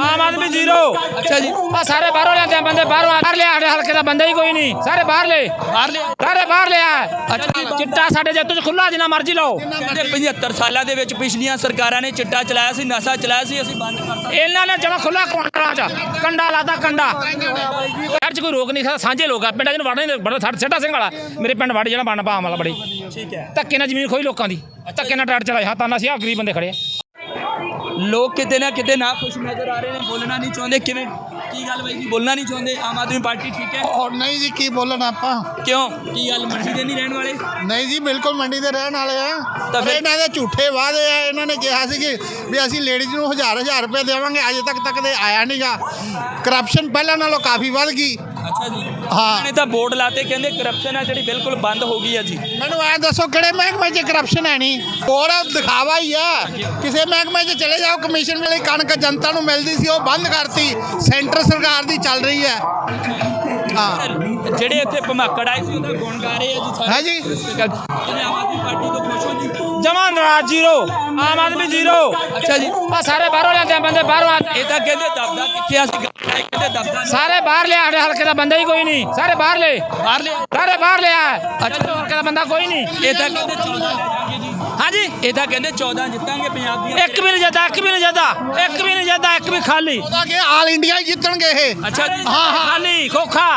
Aam Aadmi zero. ਅੱਛਾ ਜੀ। ਆ ਸਾਰੇ ਬਾਹਰੋਂ ਲਿਆਂਦੇ ਆ ਬੰਦੇ ਬਾਹਰੋਂ ਬਾਹਰ ਲਿਆ ਸਾਡੇ ਹਲਕੇ ਦਾ ਬੰਦਾ ਹੀ ਕੋਈ ਨਹੀਂ। ਸਾਰੇ ਬਾਹਰ ਲੈ ਬਾਹਰ ਲਿਆ। ਸਾਰੇ ਬਾਹਰ ਲਿਆ। ਅੱਛਾ। ਚਿੱਟਾ ਸਾਡੇ ਜੱਤੂ ਚ ਖੁੱਲਾ ਜਿੰਨਾ ਮਰਜ਼ੀ ਲਾਓ। ਕਹਿੰਦੇ 75 ਸਾਲਾਂ ਦੇ ਵਿੱਚ ਪਿਛਲੀਆਂ ਸਰਕਾਰਾਂ ਨੇ ਚਿੱਟਾ ਚਲਾਇਆ ਸੀ ਨਸ਼ਾ ਚਲਾਇਆ ਸੀ ਅਸੀਂ ਬੰਦ ਕਰਤਾ। ਇਹਨਾਂ ਨੇ ਜਮਾ ਖੁੱਲਾ ਕੁਆਂਟਲਾਂ ਚ। ਕੰਡਾ ਲਾਤਾ ਕੰਡਾ। ਸ਼ਹਿਰ ਚ ਕੋਈ ਰੋਕ ਨਹੀਂ ਸਕਦਾ ਸਾਂਝੇ ਲੋਕ ਆ। ਪਿੰਡਾਂ ਚ ਵੜਨੇ ਨੇ, ਬੜਾ ਸੇਠਾ ਸਿੰਘ ਵਾਲਾ। ਮੇਰੇ ਪਿੰਡ ਵੜ ਜਿਹੜਾ ਬਣ ਪਾਮ ਵਾਲਾ ਬੜੀ। ਠੀਕ ਹੈ। ਧੱਕੇ ਨਾਲ ਜ਼ਮੀਨ ਖੋਈ ਲੋਕਾਂ ਦੀ। ਧੱਕੇ ਨਾਲ ਟਾਟ ਚਲਾਇਆ ਤਾਨਾ ਸੀ ਆ ਗਰੀਬ ਬੰਦੇ ਖੜੇ ਆ। ਲੋਕ ਕਿਤੇ ਨਾ ਕਿਤੇ ਨਾ ਖੁਸ਼ ਨਜ਼ਰ ਆ ਰਹੇ ਨੇ ਬੋਲਣਾ ਨਹੀਂ ਚਾਹੁੰਦੇ। ਕਿਵੇਂ? ਕੀ ਗੱਲ ਬਾਈ ਜੀ ਬੋਲਣਾ ਨਹੀਂ ਚਾਹੁੰਦੇ? ਆਮ ਆਦਮੀ ਪਾਰਟੀ ਠੀਕ ਹੈ? ਔਰ ਨਹੀਂ ਜੀ ਕੀ ਬੋਲਣ ਆਪਾਂ? ਕਿਉਂ? ਕੀ ਗੱਲ ਮੰਡੀ ਦੇ ਨਹੀਂ ਰਹਿਣ ਵਾਲੇ? ਨਹੀਂ ਜੀ ਬਿਲਕੁਲ ਮੰਡੀ ਦੇ ਰਹਿਣ ਵਾਲੇ ਆ। ਤਾਂ ਫਿਰ- ਇਹਨਾਂ ਦੇ ਝੂਠੇ ਵਾਅਦੇ ਆ। ਇਹਨਾਂ ਨੇ ਕਿਹਾ ਸੀ ਕਿ ਵੀ ਅਸੀਂ ਲੇਡੀਜ਼ ਨੂੰ ਹਜ਼ਾਰ ਹਜ਼ਾਰ ਰੁਪਏ ਦੇਵਾਂਗੇ ਅਜੇ ਤੱਕ ਤੱਕ ਦੇ ਆਇਆ ਨਹੀਂਗਾ ਕਰਪਸ਼ਨ ਪਹਿਲਾਂ ਨਾਲੋਂ ਕਾਫੀ ਵੱਧ ਗਈ। ਅੱਛਾ ਜੀ। ਹਾਂ। ਨੇ ਤਾਂ ਬੋਰਡ ਲਾਤੇ ਕਹਿੰਦੇ ਕਰਪਸ਼ਨ ਆ ਜਿਹੜੀ ਬਿਲਕੁਲ ਬੰਦ ਹੋ ਗਈ ਆ ਜੀ। ਮੈਨੂੰ ਐ ਦੱਸੋ ਕਿਹੜੇ ਮਹਿਕਮੇ 'ਚ ਕਰਪਸ਼ਨ ਹੈ ਨਹੀਂ? ਹੋਰ ਦਿਖਾਵਾ ਹੀ ਆ। ਕਿਸੇ ਮਹਿਕਮੇ 'ਚ ਚਲੇ ਜਾਓ ਕਮਿਸ਼ਨ ਵੇਲੇ ਕਣਕ ਜਨਤਾ ਨੂੰ ਮਿਲਦੀ ਸੀ ਉਹ ਬੰਦ ਕਰਤੀ। ਸੈਂਟਰ ਸਰਕਾਰ ਦੀ ਚੱਲ ਰਹੀ ਹੈ। ਹਾਂ। ਜਿਹੜੇ ਇੱਥੇ ਭਮਾਕੜ ਆਏ ਸੀ ਉਹਦਾ ਗੁਣ ਗਾ ਰਹੇ ਆ ਜੀ ਸਾਰੇ। ਹੈ ਜੀ ਕਹਿੰਦੇ ਆਮ ਆਦਮੀ ਪਾਰਟੀ ਤੋਂ ਖੁਸ਼ ਹੋ ਜੀ। ਜਮਾ ਨਾਰਾਜ਼ ਜ਼ੀਰੋ ਆਮ ਆਦਮੀ ਜ਼ੀਰੋ। ਅੱਛਾ ਜੀ। ਆ ਸਾਰੇ ਬਾਹਰੋਂ ਲਿਆਂਦੇ ਆ ਬੰਦੇ ਬਾਹਰੋਂ ਆ ਇਹ ਤਾਂ ਕਹਿੰਦੇ ਦਬਦਾ ਕਿੱਥੇ ਆ ਸੀ ਕਹਿੰਦੇ ਦਬਦਾ ਸਾਰੇ ਬਾਹਰ ਲਿਆ ਸਾਡੇ ਹਲਕੇ ਦਾ ਬੰਦਾ ਹੀ ਕੋਈ ਨਹੀਂ। ਸਾਰੇ ਬਾਹਰ ਲੈ। ਬਾਹਰ ਲਿਆ। ਸਾਰੇ ਬਾਹਰ ਲਿਆ। ਅੱਛਾ ਹਲਕੇ ਦਾ ਬੰਦਾ ਕੋਈ ਨਹੀਂ। ਇਹ ਤਾਂ ਕਹਿੰਦੇ 14 ਲੈ ਜਾਾਂਗੇ ਜੀ। ਹਾਂਜੀ। ਇਹ ਤਾਂ ਕਹਿੰਦੇ 14 ਜਿੱਤਾਂਗੇ ਪੰਜਾਬ ਦੀਆਂ ਇੱਕ ਵੀ ਨਹੀਂ ਜਿੱਦਾ ਇੱਕ ਵੀ ਨਹੀਂ ਜਿੱਦਾ ਇੱਕ ਵੀ ਨਹੀਂ ਜਿੱਦਾ ਇੱਕ ਵੀ ਖਾਲੀ। ਉਹਦਾ ਕਿ ਆਲ ਇੰਡੀਆ ਹੀ ਜਿੱਤਣਗੇ ਇਹ। ਅੱਛਾ ਜੀ। ਹਾਂ। ਹਾਂ। ਖਾਲੀ ਖੋਖਾ।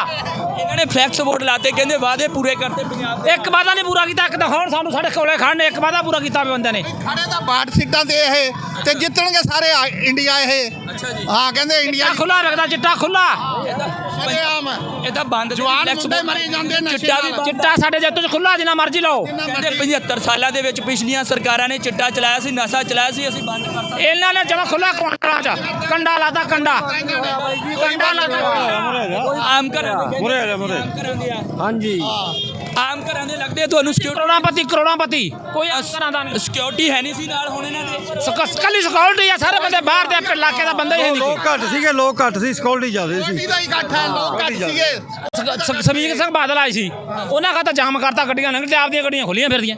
ਇਹਨਾਂ ਨੇ ਫਲੈਕਸ ਬੋਰਡ ਲਾਤੇ ਕਹਿੰਦੇ ਵਾਅਦੇ ਪੂਰੇ ਕਰਤੇ ਪੰਜਾਬ ਦੇ ਇੱਕ ਵਾਦਾ ਨਹੀਂ ਪੂਰਾ ਕੀਤਾ ਇੱਕ ਤਾਂ ਹੁਣ ਸਾਨੂੰ ਸਾਡੇ ਕੋਲੇ ਖੜਨ ਨੇ ਇੱਕ ਵਾਦਾ ਪੂਰਾ ਕੀਤਾ ਬੰਦੇ ਨੇ। ਖੜੇ ਤਾਂ 62 ਸੀਟਾਂ ਤੇ ਇਹ ਤੇ ਜਿੱਤਣਗੇ ਸਾਰੇ ਆ- ਇੰਡੀਆ ਇਹ। ਅੱਛਾ ਜੀ। ਹਾਂ ਕਹਿੰਦੇ ਇੰਡੀਆ ਚਿੱਟਾ ਖੁੱਲਾ ਰੱਖਦਾ ਚਿੱਟਾ ਖੁੱਲਾ ਸ਼ਰੇਆਮ। ਇਹ ਤਾਂ ਬੰਦ ਜਵਾਨ flex ਮੁੰਡੇ board ਮਰੀ ਜਾਂਦੇ ਨਸ਼ੇ ਚਿੱਟਾ ਵੀ ਨਾਲ। ਬੰਦ ਚਿੱਟਾ ਸਾਡੇ ਜੱਤੂ ਚ ਖੁੱਲਾ ਜਿੰਨਾ ਮਰਜ਼ੀ ਲਾਓ। ਕਹਿੰਦੇ 75 ਸਾਲਾਂ ਦੇ ਵਿੱਚ ਪਿਛਲੀਆਂ ਸਰਕਾਰਾਂ ਨੇ ਚਿੱਟਾ ਚਲਾਇਆ ਸੀ ਨਸ਼ਾ ਚਲਾਇਆ ਸੀ ਅਸੀਂ ਬੰਦ ਕਰਤਾ। ਇਹਨਾਂ ਨੇ ਜਮਾ ਖੁੱਲਾ ਕੁਆਂਟਲਾਂ ਚ ਕੰਡਾ ਲਾਤਾ ਕੰਡਾ। ਕੰਡਾ ਲਾਤਾ ਆਮ ਮੁਰੇ ਆ ਘਰਾਂ ਦੇ ਆ। ਹਾਂਜੀ। ਆਮ ਘਰਾਂ ਦੇ ਲੱਗਦੇ ਆ ਤੁਹਾਨੂੰ ਸਿਕਿਉਰਿਟੀ ਕਰੋੜਾਂਪਤੀ ਕਰੋੜਾਂਪਤੀ। ਕੋਈ ਘਰਾਂ ਦਾ ਨਹੀਂ। ਸਿਕਿਉਰਿਟੀ ਹੈ ਨਹੀਂ ਸੀ ਨਾਲ ਹੁਣ ਇਹਨਾਂ ਦੇ। ਕੱਲੀ ਸਕਿਉਰਟੀ ਆ ਸਾਰੇ ਬੰਦੇ ਬਾਹਰ ਦੇ ਇਲਾਕੇ ਦਾ ਬੰਦਾ ਹੀ ਨਹੀਂ ਲੋਕ ਘੱਟ ਸੀਗੇ ਲੋਕ ਘੱਟ ਸੀ ਸਕਿਉਰਟੀ ਜ਼ਿਆਦਾ ਸੀ। ਇਹਦਾ ਹੀ ਇਕੱਠ ਹੈ ਲੋਕ ਘੱਟ ਸੀਗੇ। ਸਮੀਰ ਸਿੰਘ ਬਾਦਲ ਆਏ ਸੀ। ਉਹਨਾਂ ਖਾਤਾ ਜਾਮ ਕਰਤਾ ਗੱਡੀਆਂ ਲੰਘ ਤੇ ਆਪਦੀਆਂ ਗੱਡੀਆਂ ਖੁੱਲੀਆਂ ਫਿਰਦੀਆਂ।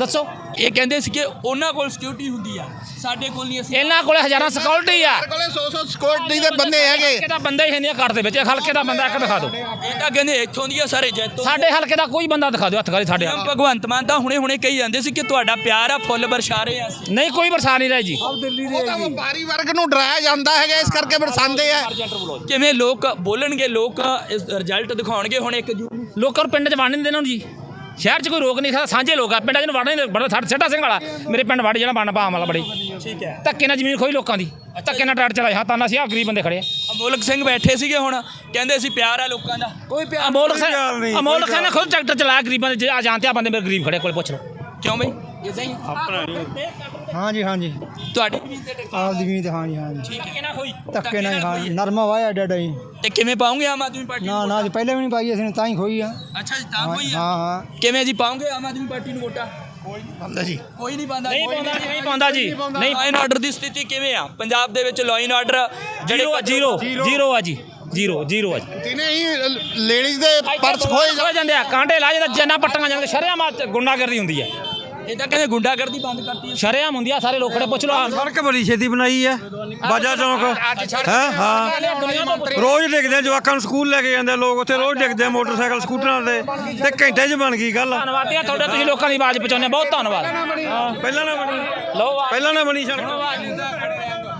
ਦੱਸੋ। ਇਹ ਕਹਿੰਦੇ ਸੀ ਕਿ ਉਹਨਾਂ ਕੋਲ ਸਿਕਿਉਰਿਟੀ ਹੁੰਦੀ ਆ। ਸਾਡੇ ਕੋਲ ਨਹੀਂ ਅਸੀਂ ਇਹਨਾਂ ਕੋਲੇ ਹਜ਼ਾਰਾਂ ਸਕਿਉਰਟੀ ਆ। ਸਾਡੇ ਕੋਲੇ 100 100 ਸਿਕਿਉਰਿਟੀ ਦੇ ਬੰਦੇ ਹੈਗੇ। ਹਲਕੇ ਦਾ ਬੰਦਾ ਹੀ ਹੈ ਨਹੀਂ ਘਰ ਦੇ ਵਿੱਚ। ਇਹ ਹਲਕੇ ਦਾ ਬੰਦਾ ਇੱਕ ਦਿਖਾ ਦਿਓ। ਇਹ ਤਾਂ ਕਹਿੰਦੇ ਇੱਥੋਂ ਦੀ ਆ ਸਾਰੇ ਜੈਤੋਂ ਸਾਡੇ ਹਲਕੇ ਦਾ ਕੋਈ ਬੰਦਾ ਦਿਖਾ ਦਿਓ ਹੱਥ ਕਰੀ ਸਾਡੇ। ਭਗਵੰਤ ਮਾਨ ਤਾਂ ਹੁਣੇ ਹੁਣੇ ਕਹੀ ਜਾਂਦੇ ਸੀ ਕਿ ਤੁਹਾਡਾ ਪਿਆਰ ਆ ਫੁੱਲ ਵਰਸ਼ਾ ਰਹੇ ਆ ਨਹੀਂ ਕੋਈ ਵਰਸਾ ਨਹੀਂ ਰਹੀ ਜੀ। ਉਹ ਤਾਂ ਵਪਾਰੀ ਵਰਗ ਨੂੰ ਡਰਾਇਆ ਜਾਂਦਾ ਹੈਗਾ ਇਸ ਕਰਕੇ ਬਰਸਾਉਂਦੇ ਆ। ਕਿਵੇਂ ਲੋਕ ਬੋਲਣਗੇ ਲੋਕ ਇਸ ਰਿਜ਼ਲਟ ਦਿਖਾਉਣਗੇ ਹੁਣ ਇੱਕ ਜੂਨ ਨੂੰ ਲੋਕਾਂ ਨੂੰ ਪਿੰਡ 'ਚ ਵੜਨ ਨਹੀਂ ਦੇਣਾ ਜੀ। ਸ਼ਹਿਰ 'ਚ ਕੋਈ ਰੋਕ ਨਹੀਂ ਸਕਦਾ ਸਾਂਝੇ ਲੋਕ ਆ। ਪਿੰਡਾਂ 'ਚ ਵੜਨੇ ਨੇ ਬੜਾ ਸੇਠਾ ਸਿੰਘ ਵਾਲਾ ਮੇਰੇ ਪਿੰਡ ਵੜ ਜਿਹੜਾ ਬਣ ਪਾਮ ਵਾਲਾ ਬੜੀ। ਠੀਕ ਹੈ। ਧੱਕੇ ਨਾਲ ਜ਼ਮੀਨ ਖੋਈ ਲੋਕਾਂ ਦੀ। ਧੱਕੇ ਨਾਲ ਟਾਟ ਚਲਾਇਆ ਤਾਨਾ ਸੀ ਆ ਗਰੀਬ ਬੰਦੇ ਖੜੇ ਆ। ਅਮੋਲਕ ਸਿੰਘ ਬੈਠੇ ਸੀਗੇ ਹੁਣ ਕਹਿੰਦੇ ਸੀ ਪਿਆਰ ਆ ਲੋਕਾਂ ਦਾ। ਕੋਈ ਪਿਆਰ ਅਮੋਲਕ ਸਿੰਘ ਨਹੀਂ, ਅਮੋਲਕ ਸਿੰਘ ਨੇ ਖੁਦ ਟਰੈਕਟਰ ਚਲਾਇਆ ਗਰੀਬਾਂ ਦੇ ਆ ਜਾਣਤੇ ਆ ਬੰਦੇ ਮੇਰੇ ਗਰੀਬ ਖੜੇ ਕੋਲ ਪੁੱਛ ਲਓ। ਕਿਉਂ ਬਈ? ਇਦਾਂ ਹੀ ਹਾਂਜੀ ਹਾਂਜੀ। ਤੁਹਾਡੀ? ਜ਼ਮੀਨ ਤੇ ਟਿਕਟ ਆਪ ਜ਼ਮੀਨ ਤੇ ਹਾਂਜੀ ਹਾਂਜੀ। ਠੀਕ ਹੈ ਨਾ ਹੋਈ? ਧੱਕੇ ਨਾਲ ਹਾਂ ਨਰਮਾ ਵਾਇਆ ਡੱਡਾ ਜੀ ਤੇ ਕਿਵੇਂ ਪਾਉਂਗੇ ਆਮ ਆਦਮੀ ਪਾਰਟੀ ਨਾ ਨੂੰ ਨਾ ਜੀ ਪਹਿਲੇ ਵੀ ਨਹੀਂ ਪਾਈ ਅਸੀਂ ਤਾਂ ਹੀ ਖੋਈ ਆ। ਅੱਛਾ ਜੀ ਤਾਂ ਹਾਂ ਕੋਈ ਆ? ਹਾਂ ਹਾਂ। ਕਿਵੇਂ ਜੀ ਪਾਉਂਗੇ ਆਮ ਆਦਮੀ ਪਾਰਟੀ ਨੂੰ ਵੋਟਾਂ? ਬੰਦਾ ਜੀ। ਕੋਈ ਨਹੀਂ ਪਾਉਂਦਾ ਨਹੀਂ ਪਾਉਂਦਾ ਜੀ ਨਹੀਂ ਪਾਉਂਦਾ ਜੀ। ਨਹੀਂ ਲਾਈਨ ਆਰਡਰ ਦੀ ਸਥਿਤੀ ਕਿਵੇਂ ਆ? ਪੰਜਾਬ ਦੇ ਵਿੱਚ line order zero zero. Zero. ਆ ਜੀ। ਜੀਰੋ ਜੀਰੋ ਆ ਜੀ। ਦਿਨੇ ਹੀ ਲੇਡੀਜ਼ ਦੇ ਪਰਸ ਖੋਏ ਜਾਂਦੇ ਆ ਕਾਂਟੇ ਲਾ ਜਾਂਦੇ ਜਨਾ ਪੱਟੀਆਂ ਜਾਂਦੇ ਸ਼ਰਿਆਮ ਗੁੰਡਾਗਰਦੀ ਹੁੰਦੀ ਹੈ ਇਹ ਤਾਂ ਕਹਿੰਦੇ ਗੁੰਡਾਗਰਦੀ ਬੰਦ ਕਰਤੀ ਹੈ। ਸ਼ਰਿਆਮ ਹੁੰਦੀ ਆ ਸਾਰੇ ਲੋਕੜੇ ਪੁੱਛ ਲਓ। ਸੜਕ ਬੜੀ ਛੇਤੀ ਬਣਾਈ ਹੈ। ਬਾਜਾ ਚੌਂਕ। ਹੈ? ਹਾਂ। ਰੋਜ਼ ਡਿੱਗਦੇ ਆ, ਜਵਾਕਾਂ ਨੂੰ ਸਕੂਲ ਲੈ ਕੇ ਜਾਂਦੇ ਆ ਲੋਕ ਉੱਥੇ ਰੋਜ਼ ਡਿੱਗਦੇ ਆ ਮੋਟਰਸਾਈਕਲ ਸਕੂਟਰਾਂ ਤੇ। ਤੇ ਘੰਟੇ 'ਚ ਬਣ ਗਈ ਗੱਲ। ਧੰਨਵਾਦ ਆ ਤੁਹਾਡੇ ਤੁਸੀਂ ਲੋਕਾਂ ਦੀ ਆਵਾਜ਼ ਪਹੁੰਚਾਉਂਦੇ ਬਹੁਤ ਧੰਨਵਾਦ। ਪਹਿਲਾਂ ਨਾ ਬਣੀ। ਲਓ ਪਹਿਲਾਂ ਨਾ ਬਣੀ ਸੜਕ।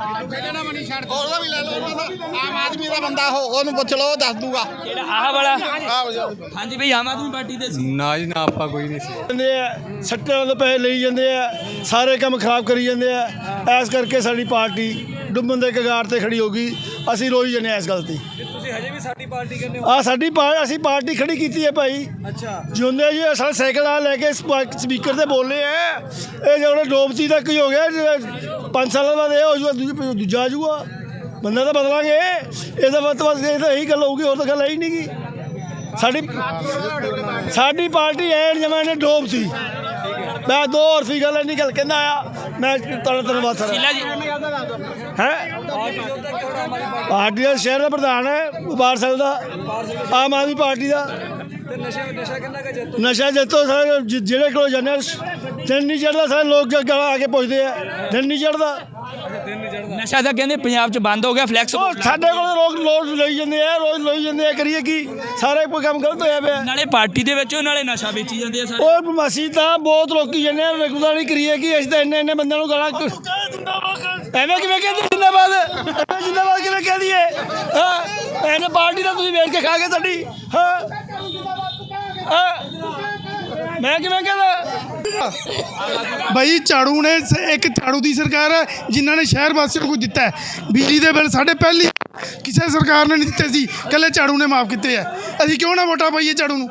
ਉਹਦਾ ਵੀ ਲੈ ਲਓ ਉਹਨਾਂ ਦਾ ਆਮ ਆਦਮੀ ਦਾ ਬੰਦਾ ਉਹ ਉਹਨੂੰ ਪੁੱਛ ਲਓ ਉਹ ਦੱਸ ਦੂਗਾ। ਜਿਹੜਾ ਆਹ ਵਾਲਾ। ਆਹ ਜਾਓ। ਹਾਂਜੀ ਭਈ ਆਮ ਆਦਮੀ ਪਾਰਟੀ ਦੇ ਸੀ। ਨਾ ਜੀ ਨਾ ਆਪਾਂ ਕੋਈ ਨਹੀਂ ਸੀ। ਜਾਂਦੇ ਆ ਸੱਟਾਂ ਦੇ ਪੈਸੇ ਲਈ ਜਾਂਦੇ ਆ ਸਾਰੇ ਕੰਮ ਖਰਾਬ ਕਰੀ ਜਾਂਦੇ ਆ। ਐਸ ਕਰਕੇ ਸਾਡੀ ਪਾਰਟੀ ਡੁੱਬਣ ਦੇ ਕਗਾਰ ਤੇ ਖੜੀ ਹੋ ਗਈ। ਅਸੀਂ ਰੋਈ ਜੰਨੇ ਇਸ ਗੱਲ ਤੇ। ਤੁਸੀਂ ਹਜੇ ਵੀ ਸਾਡੀ ਪਾਰਟੀ ਕਹਿੰਦੇ ਹੋ? ਆ ਸਾਡੀ ਪਾ- ਅਸੀਂ ਪਾਰਟੀ ਖੜੀ ਕੀਤੀ ਹੈ ਭਾਈ। ਅੱਛਾ। ਜਿਉਂਦੇ ਜੀ ਸਾਡੇ ਸਾਈਕਲ ਆ ਲੈ ਕੇ ਸਪੀਕਰ ਤੇ ਬੋਲੇ ਆ। ਇਹ ਜਿਹੜੇ ਡੋਬਤੀ ਦਾ ਕੀ ਹੋ ਗਿਆ 5 ਸਾਲਾਂ ਬਾਅਦ ਇਹ ਹੋ ਜੂਗਾ ਦੂਜਾ ਦੂਜਾ ਆ ਜੂਗਾ। ਬੰਦਾ ਤਾਂ ਬਦਲਾਂਗੇ। ਇਹਦਾ ਮਤਲਬ ਬਸ ਇਹ ਤਾਂ ਇਹੀ ਗੱਲ ਹੋਊਗੀ ਹੋਰ ਤਾਂ ਗੱਲ ਹੈ ਹੀ ਨਹੀਂ ਗੀ। ਸਾਡੀ ਸਾਡੀ ਪਾਰਟੀ ਐ ਜਮਾਂ ਨੇ ਡੋਬ ਸੀ। ਮੈਂ ਦੋ ਹੋਰ ਸੀ ਗੱਲ ਨਹੀਂ ਗੱਲ ਕਹਿੰਦਾ ਆ। ਮੈਂ ਤੁਹਾਡਾ ਧੰਨਵਾਦ ਸਰ। ਸ਼ੀਲਾ ਜੀ। ਹੈ? ਪਾਰਟੀ ਦਾ ਸ਼ਹਿਰ ਦਾ ਪ੍ਰਧਾਨ ਹੈ ਵਪਾਰ ਸਾਹਿਬ ਦਾ ਆਮ ਆਦਮੀ ਪਾਰਟੀ ਦਾ। ਨਸ਼ਾ ਜਿੱਤੋ ਸਾਰੇ ਜਿ- ਜਿਹੜੇ ਕੋਲ ਜਾਂਦੇ ਆ, ਦਿਨ ਨਹੀਂ ਚੜਦਾ ਸਾਰੇ ਲੋਕ ਗ- ਗਾਲਾਂ ਆ ਕੇ ਪੁੱਛਦੇ ਆ ਦਿਨ ਨਹੀਂ ਚੜਦਾ। ਨਸ਼ਾ ਤਾਂ ਕਹਿੰਦੇ ਪੰਜਾਬ 'ਚ ਬੰਦ ਹੋ ਗਿਆ ਫਲੈਕਸ ਉਹ ਸਾਡੇ ਕੋਲ ਰੋਜ਼ ਲੋਡ ਲਈ ਜਾਂਦੇ ਆ ਰੋਜ਼ ਲਈ ਜਾਂਦੇ ਆ ਕਰੀਏ ਕੀ? ਸਾਰੇ ਕੋਈ ਕੰਮ ਗਲਤ ਹੋਇਆ ਪਿਆ। ਨਾਲੇ ਪਾਰਟੀ ਦੇ ਵਿੱਚ ਨਾਲੇ ਨਸ਼ਾ ਵੇਚੀ ਜਾਂਦੇ ਆ ਸਾਰੇ। ਉਹ ਬਮਾਸੀ ਤਾਂ ਬਹੁਤ ਲੋਕੀ ਜਾਂਦੇ ਆ ਰਗੂਦਾ ਨਹੀਂ ਕਰੀਏ ਕਿ? ਅਸੀਂ ਤਾਂ ਇੰਨੇ ਇੰਨੇ ਬੰਦਿਆਂ ਨੂੰ ਗਾਲਾਂ ਐਵੇਂ ਕਿਵੇਂ ਕਹਿੰਦੇ ਜਿੰਦਾਬਾਦ? ਐਵੇਂ ਜਿੰਦਾਬਾਦ ਕਿਵੇਂ ਕਹਿ ਦਈਏ? ਹਾਂ ਐਨੇ ਪਾਰਟੀ ਦਾ ਤੁਸੀਂ ਵੇਚ ਕੇ ਖਾ ਗਏ ਸਾਡੀ। ਹਾਂ। ਮੈਂ ਕਿਵੇਂ ਕਹਿੰਦਾ? ਭਾਈ ਝਾੜੂ ਨੇ ਸ- ਇੱਕ ਝਾੜੂ ਦੀ ਸਰਕਾਰ ਹੈ ਜਿਨ੍ਹਾਂ ਨੇ ਸ਼ਹਿਰ ਵਾਸੀਆਂ ਨੂੰ ਕੁਝ ਦਿੱਤਾ ਹੈ। ਬਿਜਲੀ ਦੇ ਬਿੱਲ ਸਾਡੇ ਪਹਿਲੀ ਕਿਸੇ ਸਰਕਾਰ ਨੇ ਨਹੀਂ ਦਿੱਤੇ ਸੀ ਕੱਲੇ ਝਾੜੂ ਨੇ ਮਾਫ ਕੀਤੇ ਆ ਅਸੀਂ ਕਿਉਂ ਨਾ ਵੋਟਾਂ ਪਾਈਏ ਝਾੜੂ ਨੂੰ?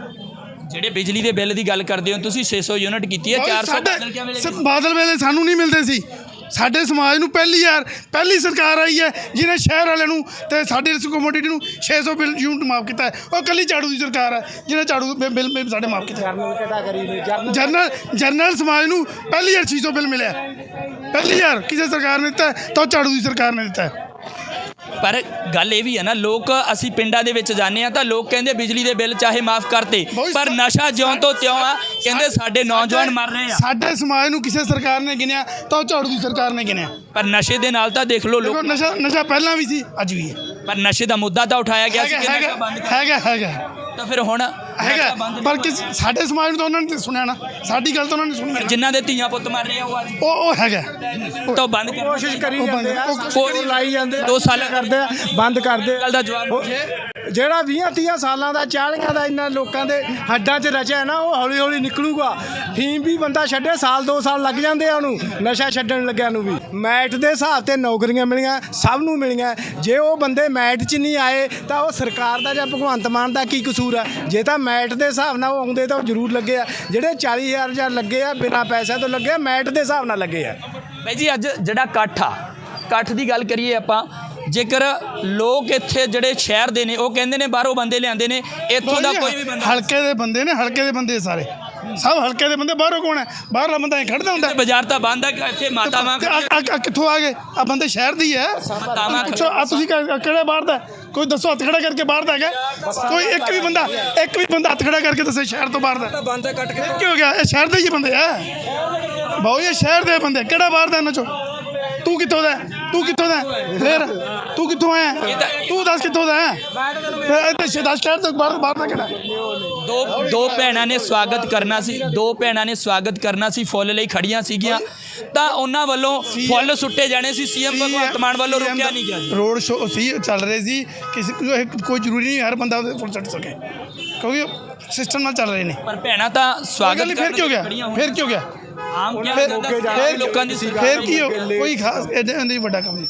ਜਿਹੜੇ ਬਿਜਲੀ ਦੇ ਬਿੱਲ ਦੀ ਗੱਲ ਕਰਦੇ ਹੋ ਤੁਸੀਂ 600 ਯੂਨਿਟ ਕੀਤੀ ਹੈ ਭਾਈ 400 ਸਾਡੇ- ਬਦਲ ਕਿਆ ਮਿਲੇਗੀ ਸ- ਬਾਦਲ ਵੇਲੇ ਸਾਨੂੰ ਨਹੀਂ ਮਿਲਦੇ ਸੀ। ਸਾਡੇ ਸਮਾਜ ਨੂੰ ਪਹਿਲੀ ਯਾਰ ਪਹਿਲੀ ਸਰਕਾਰ ਆਈ ਹੈ ਜਿਹਨੇ ਸ਼ਹਿਰ ਵਾਲਿਆਂ ਨੂੰ ਤੇ ਸਾਡੇ ਇਸ ਕਮੋਡਿਟੀ ਨੂੰ 600 ਬਿੱਲ ਯੂਨਿਟ ਮਾਫ ਕੀਤਾ ਹੈ। ਉਹ ਕੱਲੀ ਝਾੜੂ ਦੀ ਸਰਕਾਰ ਹੈ ਜਿਹਨੇ ਝਾੜੂ ਬਿ- ਬਿੱਲ ਬਿੱਲ ਸਾਡੇ ਮਾਫ ਕੀਤੇ ਜਰਨਲ ਜਰਨਲ ਸਮਾਜ ਨੂੰ ਪਹਿਲੀ ਯਾਰ 600 ਬਿੱਲ ਮਿਲਿਆ। ਪਹਿਲੀ ਯਾਰ ਕਿਸੇ ਸਰਕਾਰ ਨੇ ਦਿੱਤਾ ਹੈ, ਤਾਂ ਉਹ ਝਾੜੂ ਦੀ ਸਰਕਾਰ ਨੇ ਦਿੱਤਾ ਹੈ। ਪਰ ਗੱਲ ਇਹ ਵੀ ਹੈ ਨਾ ਲੋਕ ਅਸੀਂ ਪਿੰਡਾਂ ਦੇ ਵਿੱਚ ਜਾਂਦੇ ਆ ਤਾਂ ਲੋਕ ਕਹਿੰਦੇ ਬਿਜਲੀ ਦੇ ਬਿੱਲ ਚਾਹੇ ਮਾਫ ਕਰਤੇ ਪਰ ਨਸ਼ਾ ਜਿਉਂ ਤੋਂ ਤਿਉਂ ਆ ਕਹਿੰਦੇ ਸਾਡੇ ਨੌਜਵਾਨ ਮਰ ਰਹੇ ਆ। ਸਾਡੇ ਸਮਾਜ ਨੂੰ ਕਿਸੇ ਸਰਕਾਰ ਨੇ ਗਿਣਿਆ ਤਾਂ ਉਹ ਝਾੜੂ ਦੀ ਸਰਕਾਰ ਨੇ ਗਿਣਿਆ। ਪਰ ਨਸ਼ੇ ਦੇ ਨਾਲ ਤਾਂ ਦੇਖ ਲਓ ਲੋਕ ਨਸ਼ਾ ਨਸ਼ਾ ਪਹਿਲਾਂ ਵੀ ਸੀ ਅੱਜ ਵੀ ਹੈ। ਪਰ ਨਸ਼ੇ ਦਾ ਮੁੱਦਾ ਤਾਂ ਉਠਾਇਆ ਗਿਆ ਸੀ ਕਿ ਨਸ਼ਾ ਬੰਦ ਕਰ ਹੈਗਾ। ਹੈਗਾ ਤਾਂ ਫਿਰ ਹੁਣ ਹੈਗਾ। ਪਰ ਕਿਸ ਸਾਡੇ ਸਮਾਜ ਨੂੰ ਤਾਂ ਉਹਨਾਂ ਨੇ ਸੁਣਿਆ ਨਾ। ਸਾਡੀ ਗੱਲ ਤਾਂ ਉਹਨਾਂ ਨੇ ਸੁਣੀ। ਜਿਨ੍ਹਾਂ ਦੇ ਧੀਆਂ ਪੁੱਤ ਮਰ ਰਹੇ ਆ ਉਹ ਅੱਜ ਉਹ ਉਹ ਹੈਗਾ। ਤੋਂ ਬੰਦ ਕਰ ਕੋਸ਼ਿਸ਼ ਕਰੀ ਜਾਂਦੇ ਆ। ਉਹ ਕੋਈ ਲਾਈ ਜਾਂਦੇ ਆ, ਦੋ ਸਾਲ ਕਰਦੇ ਆ? ਬੰਦ ਕਰਦੇ ਗੱਲ ਦਾ ਜਵਾਬ ਉਹ ਜਿਹੜਾ 20 30 ਸਾਲਾਂ ਦਾ 40 ਦਾ ਇੰਨਾ ਲੋਕਾਂ ਦੇ ਹੱਡਾਂ 'ਚ ਰਚਿਆ ਨਾ ਉਹ ਹੌਲੀ ਹੌਲੀ ਨਿਕਲੂਗਾ। ਫੀਮ ਵੀ ਬੰਦਾ ਛੱਡੇ ਸਾਲ 2 ਸਾਲ ਲੱਗ ਜਾਂਦੇ ਆ ਉਹਨੂੰ। ਨਸ਼ਾ ਛੱਡਣ ਲੱਗਿਆ ਨੂੰ ਵੀ। ਮੈਟ ਦੇ ਹਿਸਾਬ ਤੇ ਨੌਕਰੀਆਂ ਮਿਲੀਆਂ ਸਭ ਨੂੰ ਮਿਲੀਆਂ। ਜੇ ਉਹ ਬੰਦੇ ਮੈਟ 'ਚ ਨਹੀਂ ਆਏ ਤਾਂ ਉਹ ਸਰਕਾਰ ਦਾ ਜਾਂ ਭਗਵੰਤ ਮਾਨ ਦਾ ਕੀ ਕਸੂਰ ਆ? ਜੇ ਤਾਂ ਮੈਟ ਦੇ ਹਿਸਾਬ ਨਾਲ ਉਹ ਆਉਂਦੇ ਤਾਂ ਉਹ ਜ਼ਰੂਰ ਲੱਗੇ ਆ। ਜਿਹੜੇ 40000 ਜਾਂ ਲੱਗੇ ਆ ਬਿਨਾਂ ਪੈਸਿਆਂ ਤੋਂ ਲੱਗੇ ਆ ਮੈਟ ਦੇ ਹਿਸਾਬ ਨਾਲ ਲੱਗੇ ਆ। ਭਾਈ ਜੀ ਅੱਜ ਜਿਹੜਾ ਇਕੱਠ ਆ ਇਕੱਠ ਦੀ ਗੱਲ ਕਰੀਏ ਆਪਾਂ ਜੇਕਰ ਲੋਕ ਇੱਥੇ ਜਿਹੜੇ ਸ਼ਹਿਰ ਦੇ ਨੇ ਉਹ ਕਹਿੰਦੇ ਨੇ ਬਾਹਰੋਂ ਬੰਦੇ ਲਿਆਂਦੇ ਨੇ ਇੱਥੋਂ ਦਾ ਕੋਈ ਵੀ ਬੰਦਾ ਹਲਕੇ ਦੇ ਬੰਦੇ ਨੇ ਹਲਕੇ ਦੇ ਬੰਦੇ ਸਾਰੇ। ਸਭ ਹਲਕੇ ਦੇ ਬੰਦੇ ਬਾਹਰੋਂ ਕੌਣ ਹੈ? ਬਾਹਰਲਾ ਬੰਦਾ ਇਹ ਖੜਦਾ ਹੁੰਦਾ। ਬਾਜ਼ਾਰ ਤਾਂ ਬੰਦ ਕਿ ਇੱਥੇ ਮਾਤਾਵਾਂ ਤੇ ਆ- ਆ- ਆ ਕਿੱਥੋਂ ਆ ਗਏ? ਆ ਬੰਦੇ ਸ਼ਹਿਰ ਦੀ ਹੈ। ਮਾਤਾਵਾਂ ਪੁੱਛੋ ਆ ਤੁਸੀਂ ਕਿ- ਕਿਹੜੇ ਬਾਹਰ ਦਾ? ਹੈ? ਕੋਈ ਦੱਸੋ ਹੱਥ ਖੜਾ ਕਰਕੇ ਬਾਹਰ ਦਾ ਹੈਗਾ? ਕੋਈ ਇੱਕ ਵੀ ਬੰਦਾ ਇੱਕ ਵੀ ਬੰਦਾ ਹੱਥ ਖੜਾ ਕਰਕੇ ਦੱਸੇ ਸ਼ਹਿਰ ਤੋਂ ਬਾਹਰ ਦਾ। ਬੰਦਾ ਕੱਟ ਕੇ ਕੀ ਹੋ ਗਿਆ? ਇਹ ਸ਼ਹਿਰ ਦੇ ਹੀ ਬੰਦੇ ਆ। ਬਹੁ ਇਹ ਸ਼ਹਿਰ ਦੇ ਬੰਦੇ ਕਿਹੜਾ ਬਾਹਰ ਦਾ ਇਹਨਾਂ ਚੋਂ? ਤੂੰ ਕਿੱਥੋਂ ਦਾ ਹੈ? ਤੂੰ ਕਿੱਥੋਂ ਦਾ ਹੈ? ਫਿਰ ਤੂੰ ਕਿੱਥੋਂ ਆਇਆ? ਤੂੰ ਦੱਸ ਕਿੱਥੋਂ ਦਾ ਹੈ? ਫਿਰ ਇੱਥੇ ਸ਼ਹਿਰ ਸ਼ਹਿਰ ਤੋਂ ਬਾਹਰ ਬਾਹਰ ਦਾ ਕਿਹੜਾ ਦੋ ਦੋ ਭੈਣਾਂ ਨੇ ਸਵਾਗਤ ਕਰਨਾ ਸੀ ਦੋ ਭੈਣਾਂ ਨੇ ਸਵਾਗਤ ਕਰਨਾ ਸੀ ਫੁੱਲ ਲਈ ਖੜੀਆਂ ਸੀਗੀਆਂ। ਤਾਂ ਉਹਨਾਂ ਵੱਲੋਂ ਫੁੱਲ ਸੁੱਟੇ ਜਾਣੇ ਸੀ ਸੀਐਮ ਭਗਵੰਤ ਮਾਨ ਵੱਲੋਂ ਰੁਕਿਆ ਨਹੀਂ ਗਿਆ ਜੀ। ਰੋਡ ਸ਼ੋ ਸੀ ਚੱਲ ਰਹੇ ਸੀ। ਕਿਸੇ ਕੋਈ ਕੋਈ ਜ਼ਰੂਰੀ ਨਹੀਂ ਹਰ ਬੰਦਾ ਉਹਦੇ ਫੁੱਲ ਸੁੱਟ ਸਕੇ। ਕਿਉਂਕਿ ਸਿਸਟਮ ਨਾਲ ਚੱਲ ਰਹੇ ਨੇ। ਪਰ ਭੈਣਾਂ ਤਾਂ ਕੋਈ ਸਵਾਗਤ ਗੱਲ ਨਹੀਂ ਫਿਰ ਕਿਉਂ ਗਿਆ? ਖੜੀਆਂ ਫਿਰ ਕਿਉਂ ਗਿਆ? ਆਮ ਫਿਰ ਲੋਕਾਂ ਦੀ ਫਿਰ ਕੀ ਹੋ? ਕੋਈ ਖਾਸ ਇਹਦੇ ਅੰਦਰ ਹੀ ਵੱਡਾ ਕੰਮ ਨਹੀਂ।